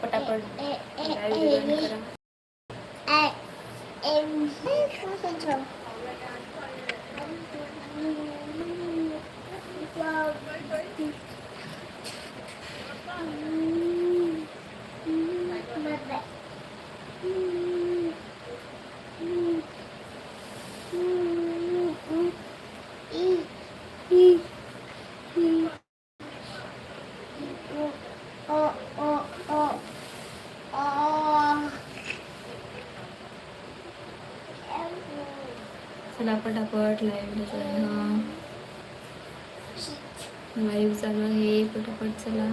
टपर टपर Mm-hmm. पटापट live join live चालू आहे. पटापट चला.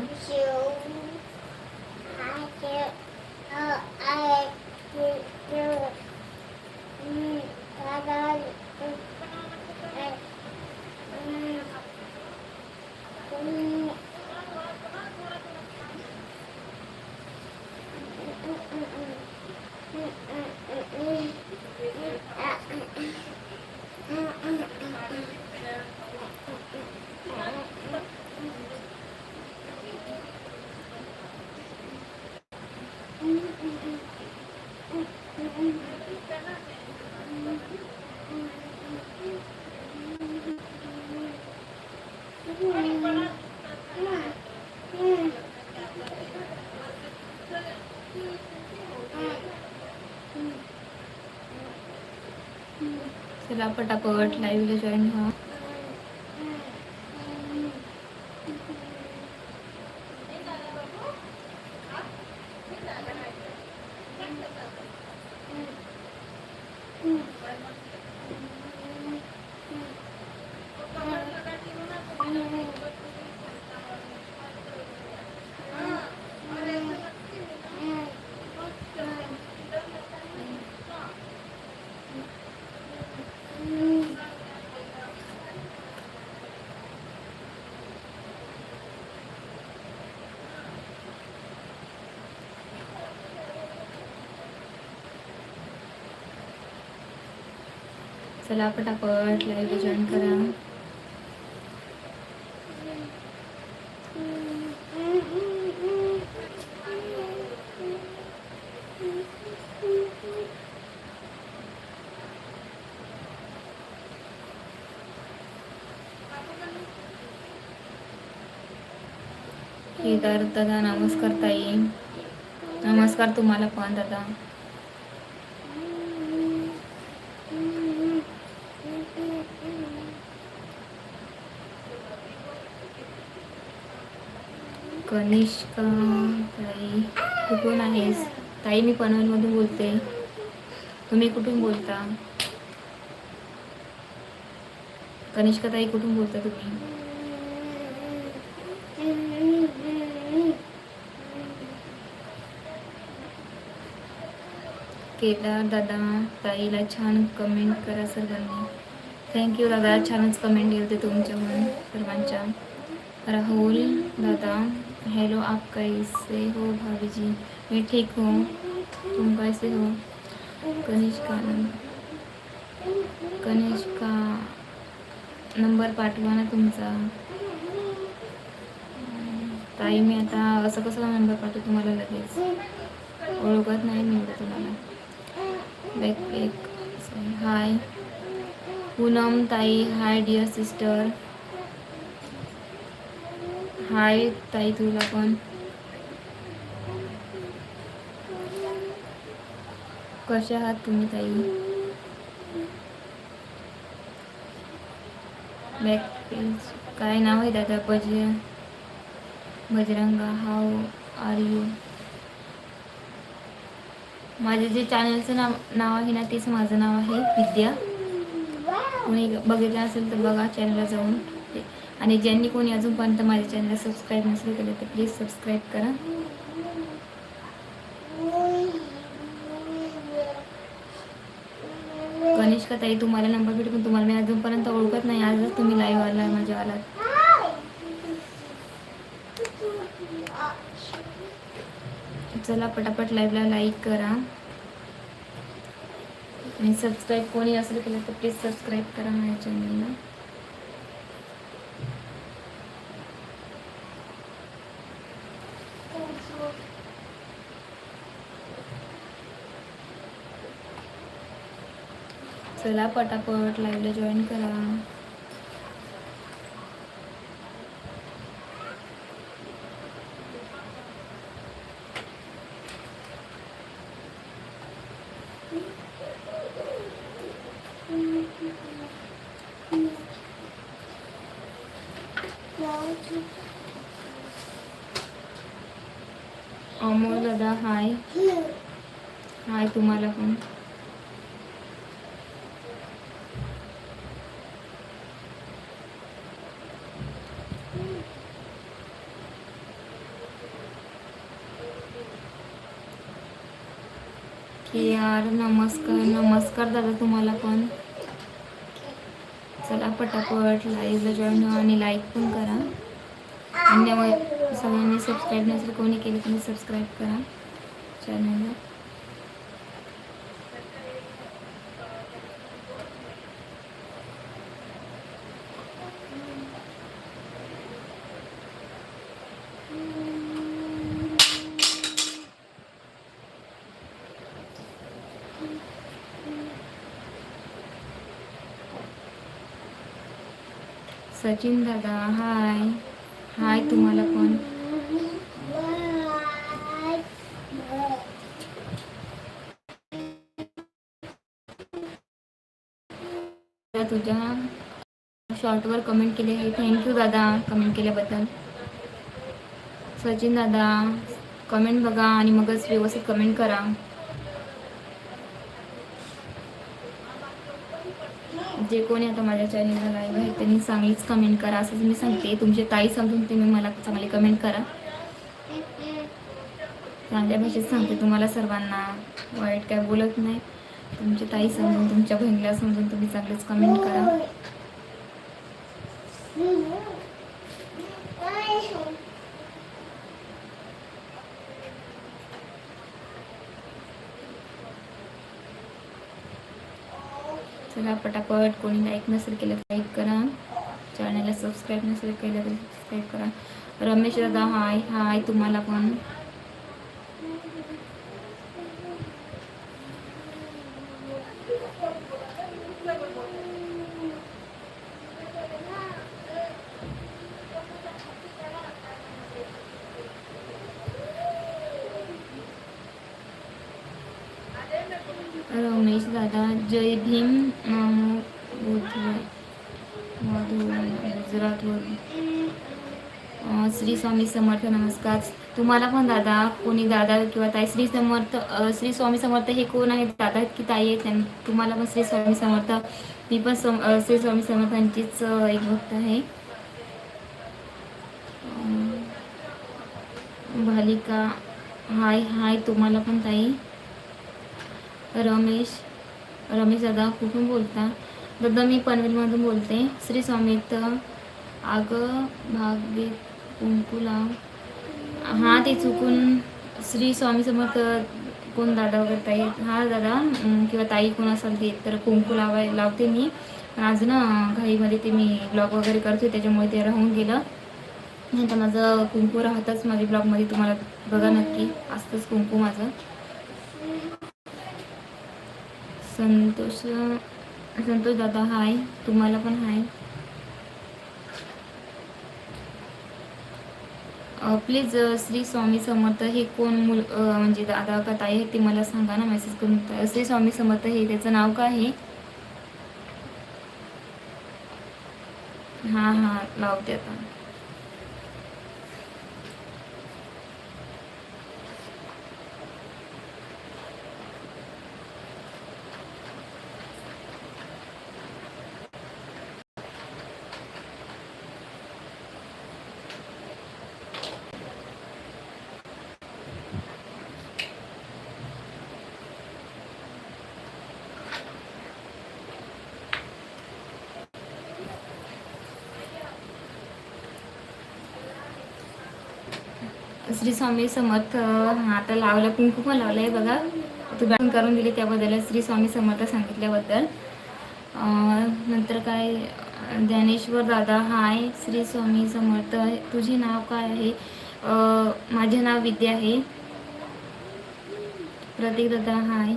चला पटापट लाईव्हला जॉईन व्हा. चला पटापट लाईव्ह जॉईन करा. दादा नमस्कार ताई. नमस्कार तुम्हाला पण दादा. कनिष्का ताई कुठून आहेस? ताई मी पनवेलमधून बोलते. तुम्ही कुठून बोलता? कनिष्का ताई कुठून बोलता तुम्ही? केदार दादा ताईला छान कमेंट करा सर्वांनी. थँक्यू दादा. छानच कमेंट येते तुमच्याकडून सर्वांच्या. राहुल दादा हेलो आप कैसे हो भाभी जी? मैं ठीक हूँ। तुम कैसे हो? कनिष्का कनिष्का नंबर पाठवा ना तुमचा। ताई मी आता असं कसं नंबर पाठवू तुम्हाला लगेच? ओळखत नाही मी तुम्हाला. बॅक बॅक हाय पूनम ताई हाय डिअर सिस्टर हाय ताई तुला पण. कशा आहात तुम्ही ताई? बॅक पेज काय नाव आहे दादा? बज बजरंगा. हाव आर यू माझे जे चॅनलचं नाव नाव आहे ना तेच माझं नाव आहे विद्या. कोणी बघितलं असेल तर बघा चॅनलला जाऊन. आणि ज्यांनी कोणी अजूनपर्यंत माझ्या चॅनलला सबस्क्राईब नसेल केलं तर प्लीज सबस्क्राईब करा. कनिष्का ताई तुम्हाला नंबर भेटून पण तुम्हाला मी अजूनपर्यंत ओळखत नाही. आजच तुम्ही लाईव्ह आला माझ्या आलात. चला पटापट लाईव्हला लाईक करा. आणि सबस्क्राईब कोणी असेल केलं तर प्लीज सबस्क्राईब करा माझ्या चॅनलला चला पटापट लाईव्हला जॉईन करा. अमोल दादा हाय हाय तुम्हाला पण के यार नमस्कार नमस्कार दादा तुम्हाला पण. चला पटापट लाईव्हला जॉईन व्हा आणि लाईक पण करा. धन्यवाद सगळ्यांनी सबस्क्राईब नसेल कोणी केलं तुम्ही सबस्क्राईब करा चॅनलला सचिन दादा हाय. हाय, तुम्हाला पण तुझ्या शॉर्टवर कमेंट केले. आहे थँक्यू दादा कमेंट केल्याबद्दल. सचिन दादा कमेंट बघा आणि मगच व्यवस्थित कमेंट करा. जे कोणी आता माझ्या चॅनलला लाईव्ह आहे त्यांनी चांगलीच कमेंट करा. असंच मी सांगते. तुमचे ताई समजून तुम्ही मला चांगली कमेंट करा. चांगल्या भाषेत सांगते तुम्हाला सर्वांना. वाईट काय बोलत नाही. तुमची ताई समजून तुमच्या बहिणीला समजून तुम्ही चांगलेच कमेंट करा. हो. चला पटापट. कोणी लाईक नसेल केलं तर लाईक करा. चॅनलला सबस्क्राईब नसेल केलं तर सबस्क्राईब करा. रमेश दादा हाय हाय तुम्हाला पण. रमेश दादा जय भीम नामो बुधवार मधुर श्री स्वामी समर्थ नमस्कार. तुम्हाला पण दादा कोणी दादा किंवा ताई श्री समर्थ श्री स्वामी समर्थ हे कोण आहेत? दादा की ताई आहेत? तुम्हाला पण श्री स्वामी समर्थ मी पण सम श्री स्वामी समर्थांचीच एक भक्त आहे. भालिका हाय हाय तुम्हाला पण ताई. रमेश रमेश दादा कुठून बोलता? दादा मी पनवेलमधून बोलते. श्री स्वामीत अगं भागे कुंकू लाव हां ते चुकून श्री स्वामी समर्थ कोण दादा वगैरे ताई? हा दादा किंवा ताई कोण असाल ते तर कुंकू लावाय लावते मी. आज ना घाईमध्ये ते मी ब्लॉग वगैरे करते त्याच्यामुळे ते राहून गेलं. नाही तर माझं कुंकू राहतच माझ्या ब्लॉगमध्ये तुम्हाला बघा नक्की. असतंच कुंकू माझं. संतोष संतोष दादा हाय. तुम्हाला पण हाय. प्लीज श्री स्वामी समर्थ हे कोण मुल म्हणजे दादा का ताई आहे ते मला सांगा ना मेसेज करून. श्री स्वामी समर्थ हे त्याचं नाव काय आहे? हां हां लावते आता. श्री स्वामी समर्थ आता लावला कुंकुम लावलं आहे बघा. तू बॅन करून दिली त्याबद्दल श्री स्वामी समर्थ सांगितल्याबद्दल. नंतर काय ज्ञानेश्वर दादा हाय श्री स्वामी समर्थ तुझे नाव काय आहे? माझे नाव विद्या आहे. प्रतीक दादा हाय.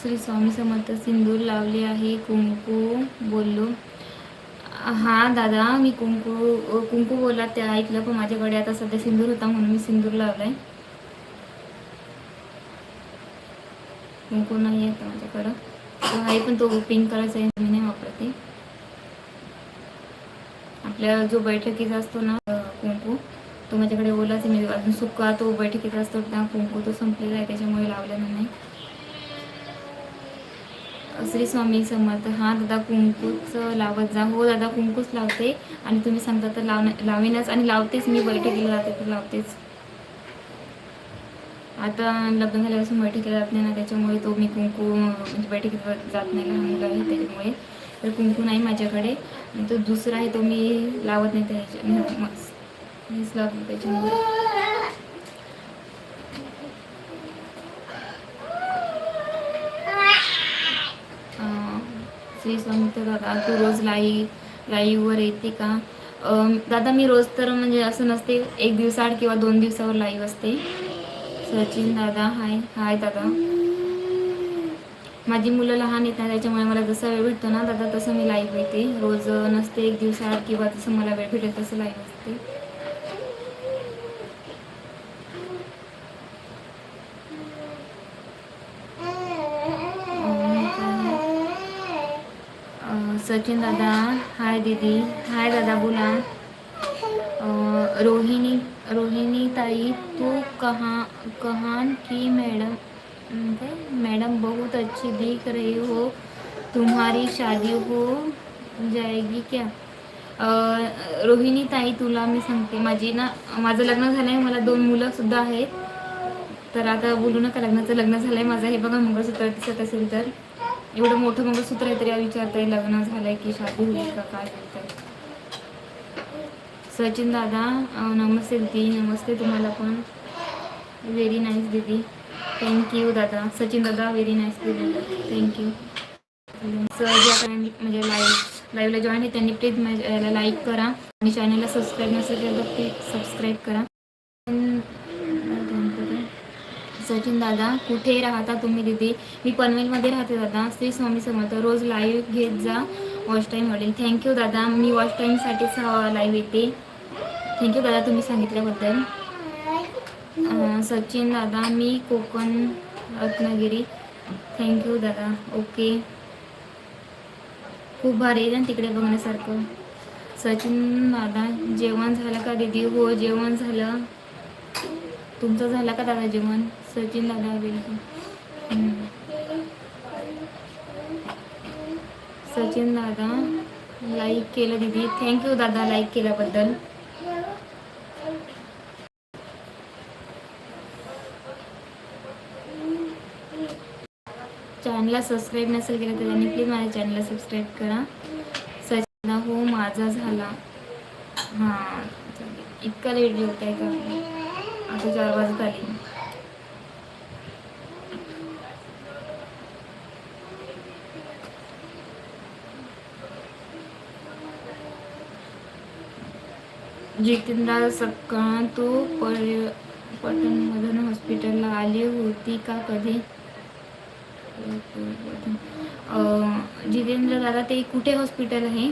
श्री स्वामी समर्थ सिंदूर लावले आहे कुंकू बोललो. हा दादा मी कुंकू कुंकू बोलला ते ऐकलं पण माझ्याकडे आता सध्या सिंदूर होता म्हणून मी सिंदूर लावलाय. कुंकू नाही आहे माझ्याकडं. तो आहे पण तो पिंक कलरचा आहे मी नाही वापरते. आपल्या जो बैठकीचा असतो ना कुंकू तो माझ्याकडे ओलाच आहे. मी अजून सुका तो बैठकीचा असतो ना कुंकू तो संपलेला आहे त्याच्यामुळे लावलेला नाही. श्री स्वामी समर्थ हा दादा कुंकूच लावत जा हो दादा कुंकूच लावते आणि तुम्ही सांगता तर लाव लावेनच आणि लावतेच मी बैठकीला जाते तर लावतेच आता लग्न झाल्यापासून बैठकीला जात नाही ना त्याच्यामुळे तो मी कुंकू म्हणजे बैठकीत जात नाही लहान मुलं आहे त्याच्यामुळे तर कुंकू नाही माझ्याकडे आणि तो दुसरा आहे तो मी लावत नाही त्याच्या मीच लावते त्याच्यामुळे श्री स्वामी तर दादा तू रोज लाईव्ह लाईव्हवर येते का? दादा मी रोज तर म्हणजे असं नसते एक दिवसाआड किंवा दोन दिवसावर लाईव्ह असते. सचिन दादा हाय हाय दादा. माझी मुलं लहान येतात त्याच्यामुळे मला जसा वेळ भेटतो ना दादा तसं मी लाईव्ह येते रोज नसते एक दिवसाआड किंवा जसं मला वेळ भेटेल तसं लाईव्ह असते. सचिन दादा हाय दीदी हाय दादा बोला. रोहिणी रोहिणी ताई तू कहाँ कहान की मैडम मैडम बहुत अच्छी दिख रही हो. तुम्हारी शादी हो जाएगी क्या? रोहिणी ताई तुला मी सांगते. माझी ना माझं लग्न झालं आहे मला दोन मुलं सुद्धा आहेत. तर आता बोलू नका लग्नाचं लग्न झालं आहे माझं. हे बघा मंगळसूत्र दिसत असेल तर. एवढं मोठं मंगळसूत्र आहे तरी विचारताय लग्न झालंय की शादी होईल का काय होईल तर. सचिन दादा नमस्ते दीदी नमस्ते तुम्हाला पण. व्हेरी नाईस दीदी. थँक्यू दादा. सचिन दादा व्हेरी नाईस दीदी. थँक्यू सर ज्या म्हणजे लाईव्ह लाईव्हला जॉईन आहे त्यांनी प्लीज माझ्या लाईक करा. आणि चॅनलला सबस्क्राईब नसेल तर प्लीज सबस्क्राईब करा. सचिन दादा कुठे राहता तुम्ही दीदी? मी पनवेलमध्ये राहते दादा. श्री स्वामी समर्थ रोज लाईव्ह घेत जा वॉच टाईम वडील. थँक्यू दादा. मी वॉच टाईमसाठीच लाईव्ह येते. थँक्यू दादा तुम्ही सांगितल्याबद्दल. सचिन दादा मी कोकण रत्नागिरी. थँक्यू दादा. ओके खूप भारी आहे ना तिकडे बघण्यासारखं. सचिन दादा जेवण झालं का दीदी? हो जेवण झालं. तुमचं झालं का दादा जेवण? सचिन दादा बिलकुल सचिन दादा लाईक केलं दीदी. थँक्यू दादा लाईक केल्याबद्दल. चॅनलला सबस्क्राईब नसेल केलं तर त्यांनी प्लीज माझ्या चॅनलला सबस्क्राईब करा. सचिन दादा हो माझा झाला. हां इतका लेट जेवत आहे का? आता चार वाजत आली. जितेंद्र सकाळ तू पर पटणमधून हॉस्पिटलला आली होती का कधी? जितेंद्र दादा ते कुठे हॉस्पिटल आहे?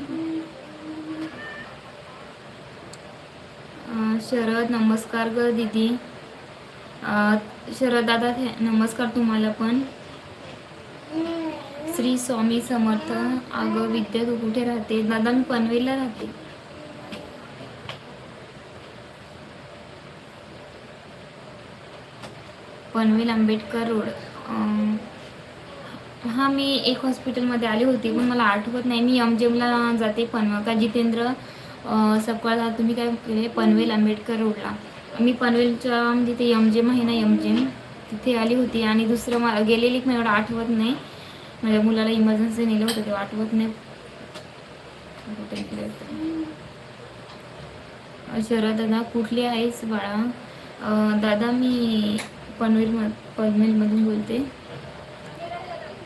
शरद नमस्कार ग दीदी. शरद दादा थे- नमस्कार तुम्हाला पण. श्री स्वामी समर्थ. अगं विद्या तू कुठे राहते दादा मी पनवेलला राहते. पनवेल आंबेडकर रोड. हां मी एक हॉस्पिटलमध्ये आली होती पण मला आठवत नाही. मी एमजेमला जाते पनवेल का जितेंद्र सकाळला सकाळ तुम्ही काय केले? पनवेल आंबेडकर रोडला. मी पनवेलच्या म्हणजे तिथे एमजेम आहे ना एमजेम तिथे आली होती. आणि दुसरं मला गेलेली पण एवढं आठवत नाही. माझ्या मुलाला इमर्जन्सी नेलं होतं तेव्हा आठवत नाही. शरद दादा कुठली आहेस बाळा? दादा मी पनवेल म पनवेलमधून बोलते.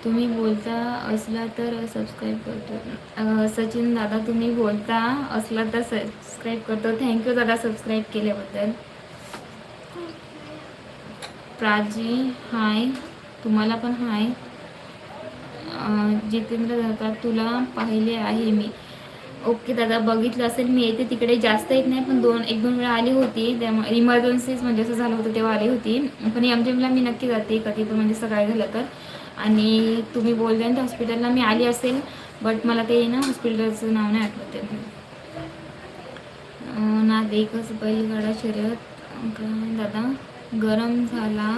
तुम्ही बोलता असला तर सबस्क्राईब करतो. सचिन दादा तुम्ही बोलता असला तर सबस्क्राईब करतो. थँक्यू दादा सबस्क्राईब केल्याबद्दल. प्राजी हाय तुम्हाला पण हाय जितेंद्र दादा तुला पाहिले आहे मी. ओके दादा बघितलं असेल मी येते तिकडे जास्त येत नाही पण दोन एक दोन वेळा आली होती. त्यामुळे इमर्जन्सीज म्हणजे असं झालं होतं तेव्हा आली होती. पण एमजेमला मी नक्की जाते कधी पण म्हणजे सकाळी झालं तर. आणि तुम्ही बोलले ना हॉस्पिटलला मी आली असेल बट मला ते ना हॉस्पिटलचं नाव नाही आठवते आहे. ना देखच बैलगाडा शर्यत. दादा गरम झाला.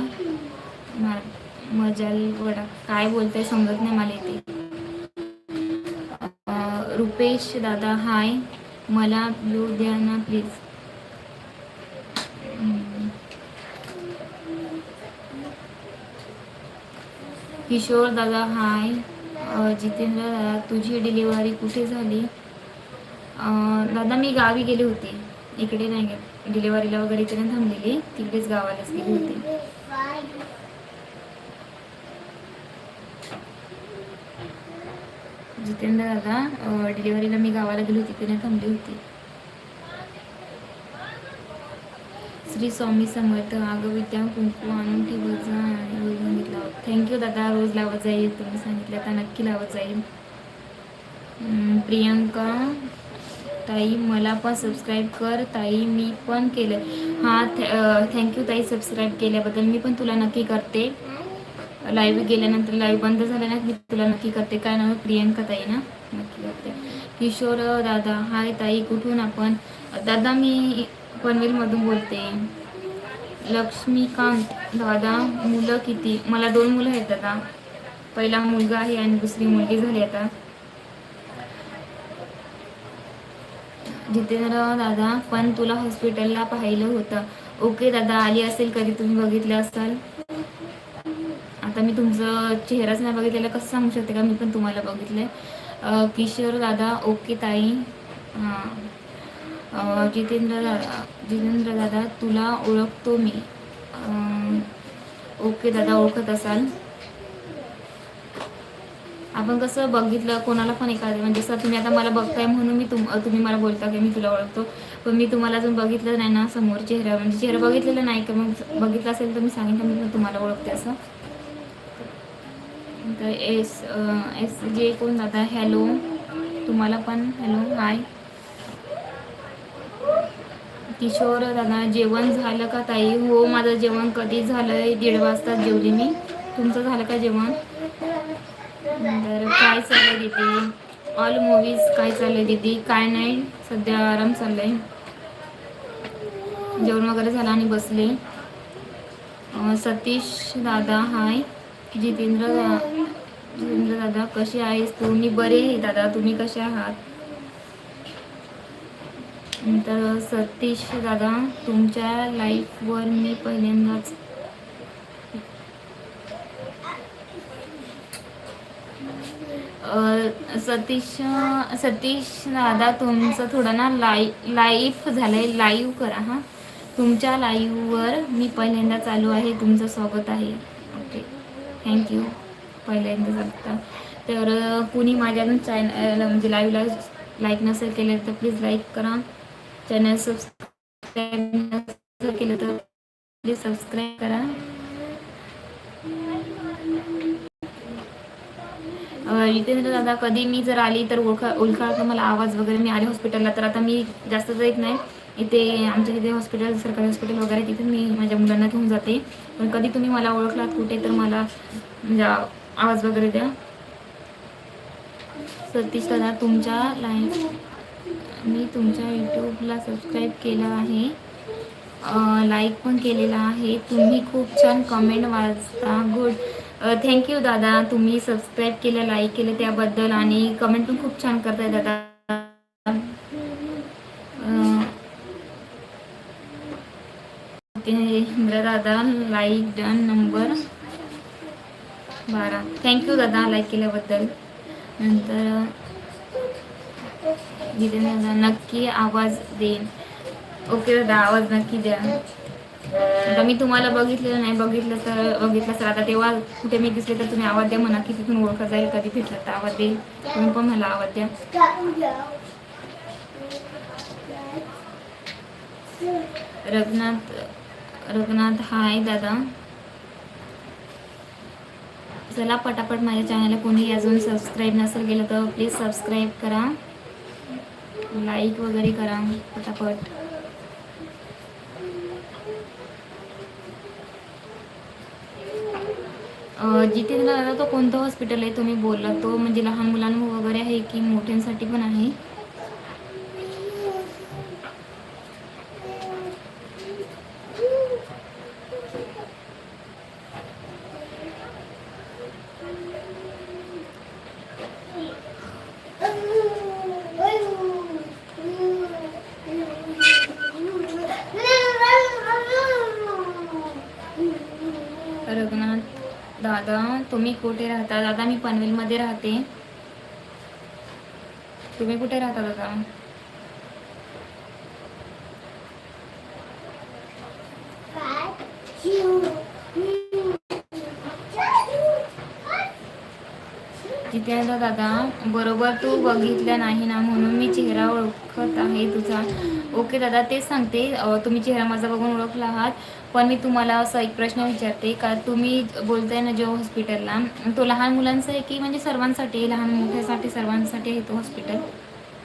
मजाल वडा. काय बोलतंय समजत नाही मला इथे. रुपेश दादा हाय. मला ब्लू द्या ना प्लीज किशोर दादा हाय. जितेंद्र दादा तुझी डिलिव्हरी कुठे झाली? दादा मी गावी गेले होते. इकडे नाही डिलिव्हरीला वगैरे इकडे थांबलेली. तिकडेच गावालाच गेले होते. जितेंद्र दादा डिलेवरीला डिलिव्हरीला मी गावाला गेली होती त्याने थांबली होती. श्री स्वामी समर्थ अगं विद्या कुंकू आणून ठेवत जा आणि रोज सांगितलं थँक्यू दादा रोज लावत जाईल तुम्ही सांगितलं आता नक्की लावत जाईल प्रियंका ताई मला पण सबस्क्राईब कर ताई मी पण केलं. हां थँक्यू ताई सबस्क्राईब केल्याबद्दल मी पण तुला नक्की करते. लाईव्ह गेल्यानंतर लाईव्ह बंद झाल्यानंतर मी तुला नक्की करते काय नाव प्रियंका ताई ना नक्की करते. किशोर दादा हाय ताई कुठून आपण? दादा मी पनवेलमधून बोलते. लक्ष्मीकांत दादा मुलं किती? मला दोन मुलं आहेत दादा. पहिला मुलगा आहे आणि दुसरी मुलगी झाली आता. जितेंद्र दादा पण तुला हॉस्पिटलला पाहिलं होतं. ओके दादा आली असेल कधी? तुम्ही बघितलं असाल? आता मी तुमचं चेहराच नाही बघितलेला कसं सांगू शकते का? मी पण तुम्हाला बघितलंय. आहे किशोर दादा ओके ताई. हां जितेंद्र दादा जितेंद्र दादा तुला ओळखतो मी. ओके दादा ओळखत असाल. आपण कसं बघितलं कोणाला पण एखादं म्हणजे सर तुम्ही आता मला बघताय म्हणून मी तुम तुम्ही मला बोलता की मी तुला ओळखतो. पण मी तुम्हाला अजून बघितलं नाही ना समोर चेहरा. म्हणजे चेहरा बघितलेला नाही का? मग बघितलं असेल तर मी सांगेन का मी पण तुम्हाला ओळखते असं? तर एस एस जे कोण दादा हॅलो. तुम्हाला पण हॅलो हाय. किशोर दादा जेवण झालं का ताई? हो माझं जेवण कधी झालंय? दीड वाजता जेवली मी. तुमचं झालं का जेवण? तर काय चाललंय दीदी? ऑल मूवीज काय चाललंय दीदी? काय नाही सध्या आराम चाललंय. जेवण वगैरे झालं आणि बसले. सतीश दादा हाय. जितेंद्र दा दादा कसे आहेस तू? मी बरे आहे दादा. तुम्ही कसे आहात? नंतर सतीश दादा तुमच्या लाईफवर मी पहिल्यांदाच सतीश सतीश दादा तुमचं थोडं ना लाई झालं झालंय. लाईव्ह करा हां. तुमच्या लाईव्हवर मी पहिल्यांदा चालू आहे. तुमचं स्वागत आहे. ओके थँक्यू पहिल्यांदा सांगता तर कुणी माझ्या चॅनल म्हणजे लाईव्हला लाईक नसेल केलं तर प्लीज लाईक करा. चॅनल सबस्क्राईब नसेल केलं तर प्लीज सबस्क्राईब करा. जितेंद्र दादा कधी मी जर आली तर ओळखा ओळखा तर मला आवाज वगैरे? मी आले हॉस्पिटलला तर आता मी जास्त जात नाही. इथे आमच्या तिथे हॉस्पिटल सरकारी हॉस्पिटल वगैरे तिथे मी माझ्या मुलांना घेऊन जाते. पण कधी तुम्ही मला ओळखलात कुठे तर मला म्हणजे आवाज वगैरे द्या. सतीश दादा तुमच्या लाईन मी तुमच्या यूट्यूबला सबस्क्राईब केलं आहे. लाईक पण केलेला आहे. तुम्ही खूप छान कमेंट वाचता. गुड थँक्यू दादा. तुम्ही सबस्क्राईब केलं लाईक केलं त्याबद्दल आणि कमेंट पण खूप छान करताय दादा. दादा लाईक डन नंबर बारा. थँक्यू दादा लाईक केल्याबद्दल. नंतर जितेंद्र दादा नक्की आवाज देईन. ओके दादा आवाज नक्की द्या. आता मी तुम्हाला बघितलेलं नाही बघितलं तर बघितलं सर आता तेव्हा कुठे मी दिसले तर तुम्ही आवाज द्या म्हणा की तिथून ओळखा जाईल कधी भेटलं तर आवाज देईल. तुम्ही पण मला आवाज द्या. रघुनाथ रघुनाथ हाय दादा. चला पटापट माझ्या चॅनलला कोणी अजून सबस्क्राईब नसेल केलं तर प्लीज सबस्क्राईब करा. लाईक वगैरे करा पटापट. जितेंद्र दादा तो कोणतं हॉस्पिटल आहे? तुम्ही बोलला तो म्हणजे लहान मुलांवर वगैरे आहे की मोठ्यांसाठी पण आहे? दादा तुम्ही कुठे राहता? दादा मी पनवेलमध्ये राहते. तुम्ही कुठे राहता दादा? जितेंद्र दादा बरोबर तू बघितलं नाही ना म्हणून मी चेहरा ओळखत आहे तुझा. ओके दादा तेच सांगते. तुम्ही चेहरा माझा बघून ओळखला आहात पण मी तुम्हाला असा एक प्रश्न विचारते का तुम्ही बोलताय ना जो हॉस्पिटलला तो लहान मुलांचा आहे की म्हणजे सर्वांसाठी? आहे? लहान मोठ्यासाठी सर्वांसाठी आहे तो हॉस्पिटल?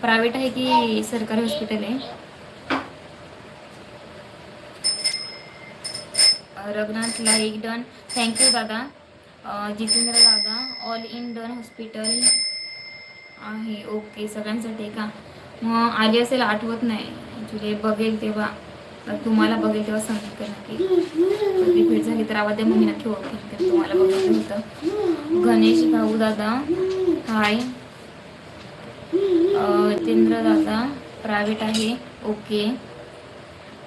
प्रायव्हेट आहे की सरकारी हॉस्पिटल आहे? अं, Raghunath like done. Thank you दादा. जितेंद्र दादा ऑल इन डन हॉस्पिटल आहे. ओके सगळ्यांसाठी का? मग आली असेल आठवत नाही. ॲक्च्युली बघेल तेव्हा. तुम्हाला बघेल तेव्हा सांगितलं नक्की? भेट झाली तर आवाज द्या मग मी नक्की ओळखेल तुम्हाला बघायचं होतं. गणेश भाऊ दादा. हाय जितेंद्र दादा प्रायव्हेट आहे. ओके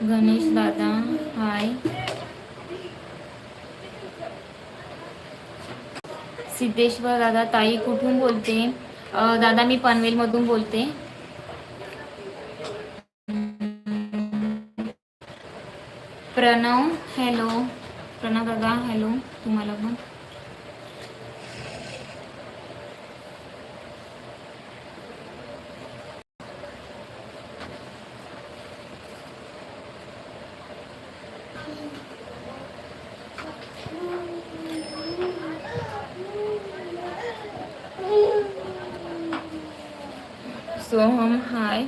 गणेश दादा. हाय सिद्धेश्वर दादा ताई कुठून बोलते? दादा मी पनवेलमधून बोलते. प्रणव हॅलो. प्रणव दादा हॅलो. तुम्हाला पण सोहम हाय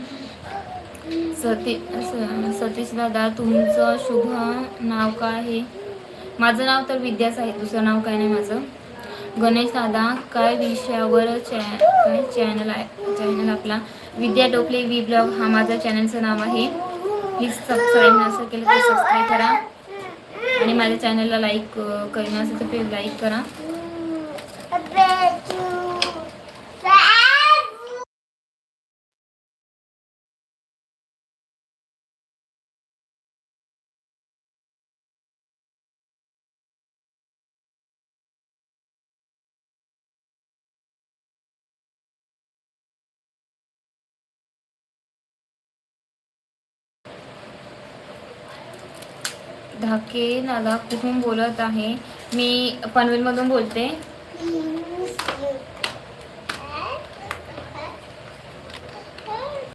सती स- सतीश दादा तुमचं शुभ नाव काय आहे? माझं नाव तर विद्याच आहे दुसरं नाव काय नाही माझं. गणेश दादा काय विषयावर चॅ काय चॅनल आहे चॅनल आपला? विद्या टोपले वी ब्लॉग हा माझा चॅनलचं नाव आहे. प्लीज सबस्क्राईब नसेल केलं तर सबस्क्राईब करा. आणि माझ्या चॅनलला लाईक करणं असेल तर प्लीज लाईक करा. धाके दादा कुठून बोलत आहे? मी पनवेलमधून बोलते.